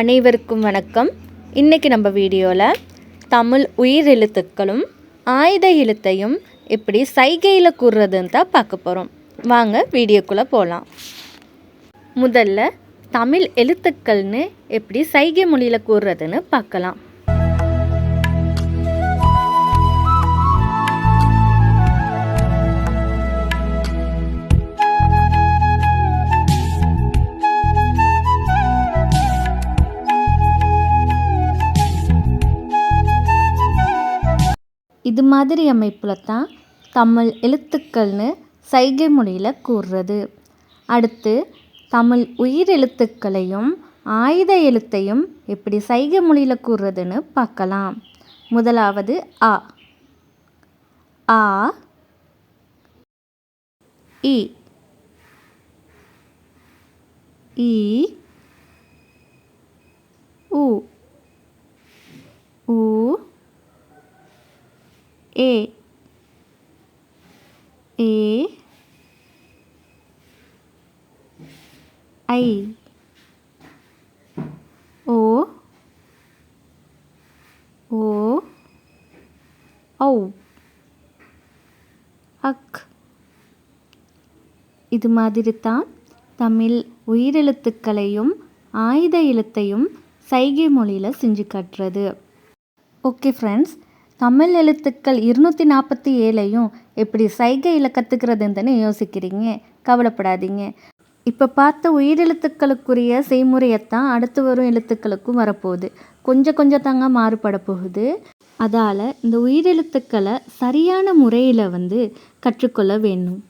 அனைவருக்கும் வணக்கம். இன்றைக்கி நம்ம வீடியோவில் தமிழ் உயிர் எழுத்துக்களும் ஆயுத எழுத்தையும் எப்படி சைகையில் கூறுறதுன்னு தான் பார்க்க போகிறோம் வாங்க வீடியோக்குள்ளே போகலாம் முதல்ல தமிழ் எழுத்துக்கள்னு எப்படி சைகை மொழியில் கூறுறதுன்னு பார்க்கலாம். இது மாதிரி அமைப்பில் தான் தமிழ் எழுத்துக்கள்னு சைகை மொழியில் கூறுறது. அடுத்து தமிழ் உயிர் எழுத்துக்களையும் ஆயுத எழுத்தையும் எப்படி சைகை மொழியில் கூறுறதுன்னு பார்க்கலாம். முதலாவது ஆ ஆ இ. ஈ ஏ. ஏ. ஐ. ஓ. ஓ. ஔ. அக். இது மாதிரி தான் தமிழ் உயிரெழுத்துக்களையும் ஆயுத எழுத்தையும் சைகை மொழியில் செஞ்சு காட்டுறது. ஓகே ஃப்ரெண்ட்ஸ் தமிழ் எழுத்துக்கள் இருநூற்றி நாற்பத்தி ஏழையும் எப்படி சைகையில் கற்றுக்கிறதுன்னு யோசிக்கிறீங்க. கவலைப்படாதீங்க. இப்போ பார்த்த உயிரெழுத்துக்களுக்குரிய செய்முறையைத்தான் அடுத்து வரும் எழுத்துக்களுக்கும் வரப்போகுது. கொஞ்சம் கொஞ்சம் தாங்க மாறுபட போகுது. அதால் இந்த உயிரெழுத்துக்களை சரியான முறையில் வந்து கற்றுக்கொள்ள வேணும்